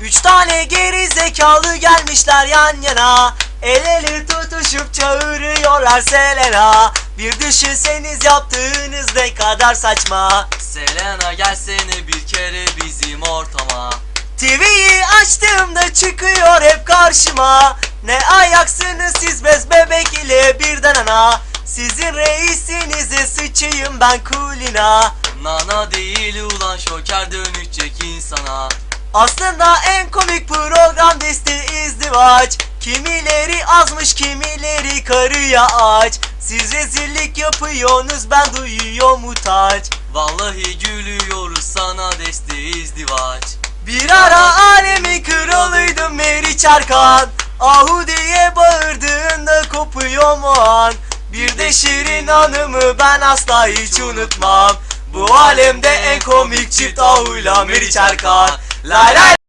Üç tane geri zekalı gelmişler yan yana. El ele tutuşup çağırıyorlar Selena. Bir düşünseniz yaptığınız ne kadar saçma. Selena gelsene bir kere bizim ortama. TV'yi açtığımda çıkıyor hep karşıma. Ne ayaksınız siz bez bebek ile birden ana. Sizin reisinize sıçayım ben kulina. Nana değil ulan şoker dönüşecek insana Aslında en komik program desti izdivaç Kimileri azmış kimileri karıya aç. Siz rezillik yapıyorsunuz ben duyuyorum utanç. Vallahi gülüyoruz sana deste izdivaç Bir ara alemi kralıydım Meriç Erkan Ahu diye bağırdığında kopuyorum o an Bir de Şirin Hanım'ı ben asla hiç unutmam. Bu alemde en komik çift Ahu'yla Meriç Erkan la la